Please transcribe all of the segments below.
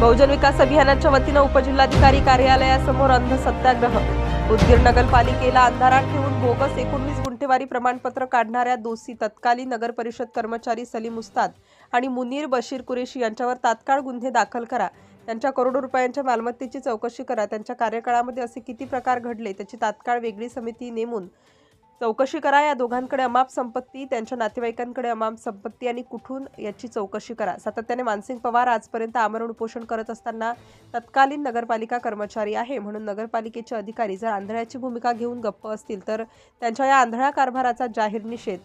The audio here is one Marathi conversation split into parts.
बहुजन विकास अभियानाच्या वतीनं उपजिल्हाधिकारी कार्यालयासमोर अंध सत्याग्रह उदगीर नगरपालिकेला अंधारात ठेवून बोगस एकोणवीस गुंठेवारी प्रमाणपत्र काढणाऱ्या दोषी तत्कालीन नगर परिषद कर्मचारी सलीम उस्ताद आणि मुनीर बशीर कुरेशी यांच्यावर तात्काळ गुन्हे दाखल करा. त्यांच्या करोडो रुपयांच्या मालमत्तेची चौकशी करा. त्यांच्या कार्यकाळामध्ये असे किती प्रकार घडले त्याची तात्काळ वेगळी समिती नेमून चौकशी करा या दोघांकडे अमाप संपत्ती त्यांच्या नातेवाईकांकडे अमाप संपत्ती आणि कुठून याची चौकशी करा. सातत्याने मानसिंग पवार आजपर्यंत आमरण उपोषण करत असताना तत्कालीन नगरपालिका कर्मचारी आहे. म्हणून नगरपालिकेचे अधिकारी जर आंधळ्याची भूमिका घेऊन गप्प असतील तर त्यांच्या या आंधळ्या कारभाराचा जाहीर निषेध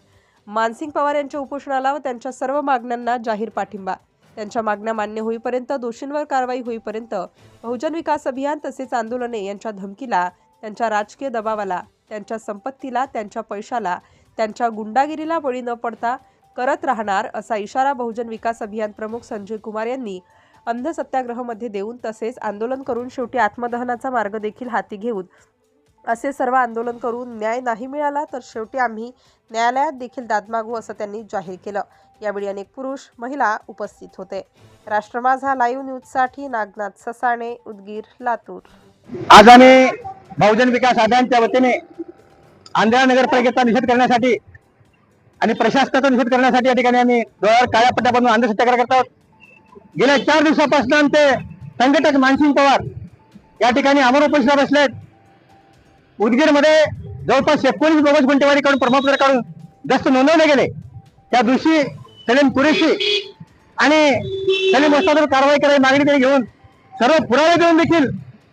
मानसिंग पवार यांच्या उपोषणाला व त्यांच्या सर्व मागण्यांना जाहीर पाठिंबा. त्यांच्या मागण्या मान्य होईपर्यंत दोषींवर कारवाई होईपर्यंत बहुजन विकास अभियान तसेच आंदोलने यांच्या धमकीला त्यांच्या राजकीय दबावाला त्यांच्या संपत्तीला त्यांच्या पैशाला त्यांच्या गुंडागिरीला बळी न पडता करत राहणार असा इशारा बहुजन विकास अभियान प्रमुख संजय कुमार यांनी अंध सत्याग्रहमध्ये देऊन तसेच आंदोलन करून शेवटी आत्मदहनाचा मार्ग देखील हाती घेऊन असे सर्व आंदोलन करून न्याय नाही मिळाला तर शेवटी आम्ही न्यायालयात देखील दाद मागू असं त्यांनी जाहीर केलं. यावेळी अनेक पुरुष महिला उपस्थित होते. राष्ट्र माझा लाईव्ह न्यूजसाठी नागनाथ ससाणे उदगीर लातूर. आज आम्ही बहुजन विकास अभियानच्या वतीने आंध्रा नगरपालिकेचा निषेध करण्यासाठी आणि प्रशासनाचा निषेध करण्यासाठी या ठिकाणी आम्ही डोळ्यावर काळ्या पट्ट्या बनवून अंध सत्याग्रह करत आहोत. गेल्या चार दिवसापासून ते संघटक मानसिंग पवार या ठिकाणी अमर उपोषणा बसलेत. उदगीरमध्ये जवळपास एकोणीस बोगस गुंठेवारीकडून प्रमाणपत्र काढून दस्त नोंदवले गेले. त्या दिवशी सलीम कुरेशी आणि सलीम वस्तावर कारवाई करायची मागणी त्यांनी घेऊन सर्व पुरावे देऊन देखील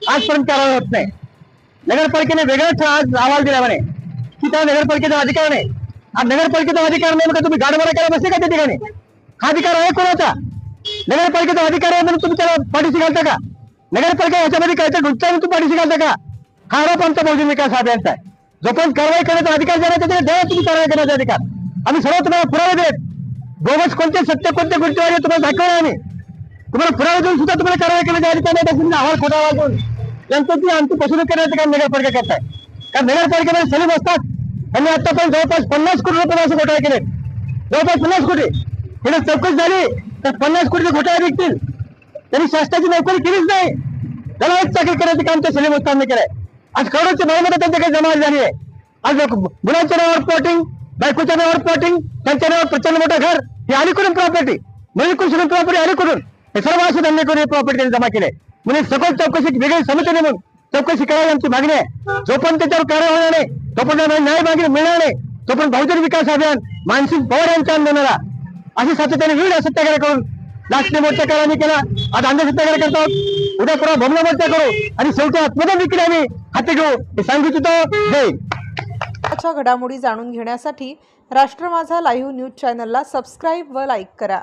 आजपर्यंत कारवाई होत नाही. नगरपालिकेने वेगळाच आज अहवाल दिला म्हणे की त्या नगरपालिकेचा अधिकार नाही हा नगरपालिकेचा अधिकार नाही म्हणजे तुम्ही गाडमारा करा बसले का त्या ठिकाणी? हा अधिकार आहे कोणाचा नगरपालिकेचा अधिकार आहे म्हणून तुम्ही त्याला पाठीशी घालता का? नगरपालिका याच्यामध्ये काहीतरी घुसता म्हणून तुम्ही पाठीशी घालता का? हा आरोप आमचा बहुजन विकास अभियानचा आहे. जोपर्यंत कारवाई करण्याचा अधिकार देणार त्याच्या द्या तुम्ही कारवाई करण्याचा अधिकार. आम्ही सर्व तुम्हाला पुरावे देत. बोगस कोणते सत्य कोणते गोष्टी आहे तुम्हाला दाखवणार आम्ही. तुम्हाला पुरावे देऊन सुद्धा तुम्हाला कारवाई करण्याचा अधिकार नाही त्यासाठी अहवाल खोटा अहवाल देऊन. ती आमची फसवणूक करण्याचं काम नगरपालिका करताय. कारण नगरपालिकेमध्ये सलीम असतात. त्यांनी आतापर्यंत जवळपास पन्नास कोटी रुपये असे घोटाळे केले. जवळपास पन्नास कोटी. त्याने चौकशी झाली तर पन्नास कोटीचे घोटाळे निघतील. त्यांनी शासनाची नोकरी केलीच नाही. त्याला एक चाकरी करायचं काम त्या सलीम असताना केलंय. आज करोडचे मालमत्ता त्यांच्याकडे जमा झाली आहे. आज लोक- मुलांच्या नावावर प्लॉटिंग बायकोच्या नावावर प्लॉटिंग त्यांच्या नावावर प्रचंड मोठं घर हे अलीकडून करून प्रॉपर्टी म्हणजे कुठून प्रॉपर्टी अलीकडून. करून हे सर्व असे त्यांनी करून प्रॉपर्टी त्यांनी जमा केले म्हणजे सखोल चौकशी वेगळी समिती म्हणून चौकशी करावी आमची मागणी आहे. जोपर्यंत त्याच्यावर कारवाई होणार नाही तोपर्यंत आम्हाला न्याय मागणी मिळणार नाही. तोपर्यंत बहुजन विकास अभियान मानसिक पवार यांच्या आंदोलनाला. अशी सातत्याने विविध सत्याग्रह करून राष्ट्रीय मोर्चाकारांनी केला. आज अंध सत्याग्रह करतो उद्या परवा भमला मोर्चा करू. आणि शेवटी आत्मदान देखील आम्ही हाती घेऊ. हे सांगू इच्छितो. जय. घडामोडी जाणून घेण्यासाठी राष्ट्र माझा लाईव्ह न्यूज चॅनलला सबस्क्राईब व लाईक करा.